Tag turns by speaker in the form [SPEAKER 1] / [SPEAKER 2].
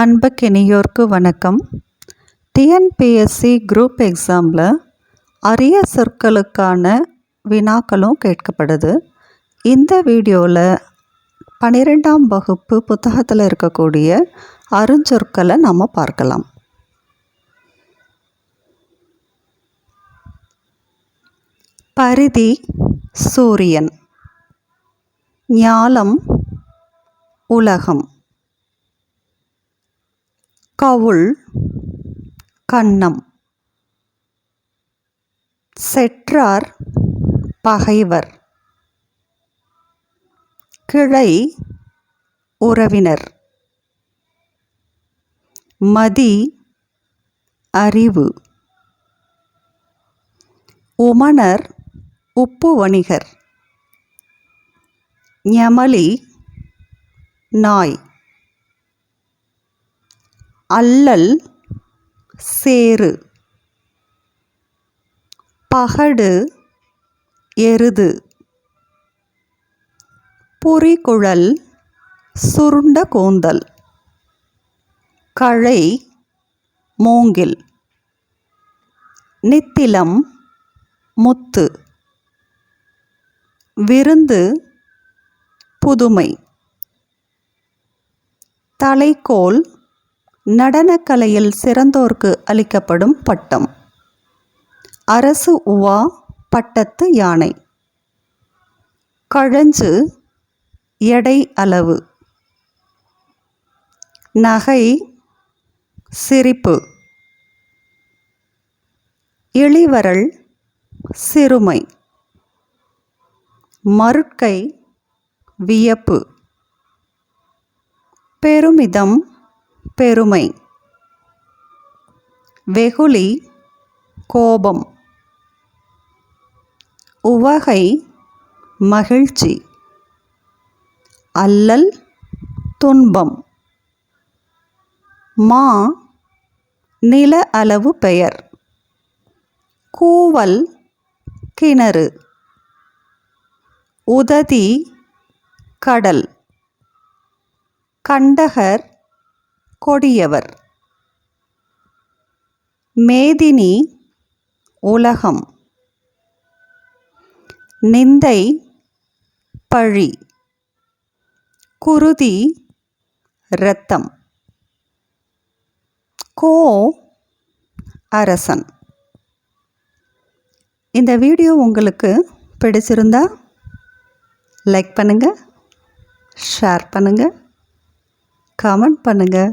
[SPEAKER 1] அன்புக்கினியோர்க்கு வணக்கம். TNPSC group எக்ஸாமில் அரிய சொற்களுக்கான வினாக்களும் கேட்கப்படுது. இந்த வீடியோவில் பன்னிரெண்டாம் வகுப்பு புத்தகத்தில் இருக்கக்கூடிய அருஞ்சொற்களை நம்ம பார்க்கலாம். பரிதி சூரியன். ஞாலம் உலகம். கவுள் கன்னம் செற்றார் பகைவர். கிளை உறவினர். மதி அறிவு. உமணர் உப்பு வணிகர். ஞமலி நாய். அல்லல் சேறு பகடு எருது புரிகுழல் சுருண்ட கூந்தல் களை மூங்கில் நித்திலம் முத்து விருந்து புதுமை தலைக்கோல் நடனக்கலையில் சிறந்தோர்க்கு அளிக்கப்படும் பட்டம். அரசு உவா பட்டத்து யானை. கழஞ்சு எடை அளவு. நகை சிரிப்பு. இளிவரல் சிறுமை. மருட்கை வியப்பு. பெருமிதம் பெருமை. வெகுளி கோபம். உவகை மகிழ்ச்சி. அல்லல் துன்பம். மா நில அளவு பெயர். கூவல் கிணறு. உததி கடல். கண்டகர் கொடியவர். மேதினி உலகம். நிந்தை பழி. குருதி இரத்தம். கோ அரசன். இந்த வீடியோ உங்களுக்கு பிடிச்சிருந்தா லைக் பண்ணுங்கள் ஷேர் பண்ணுங்கள் கமெண்ட் பண்ணுங்கள்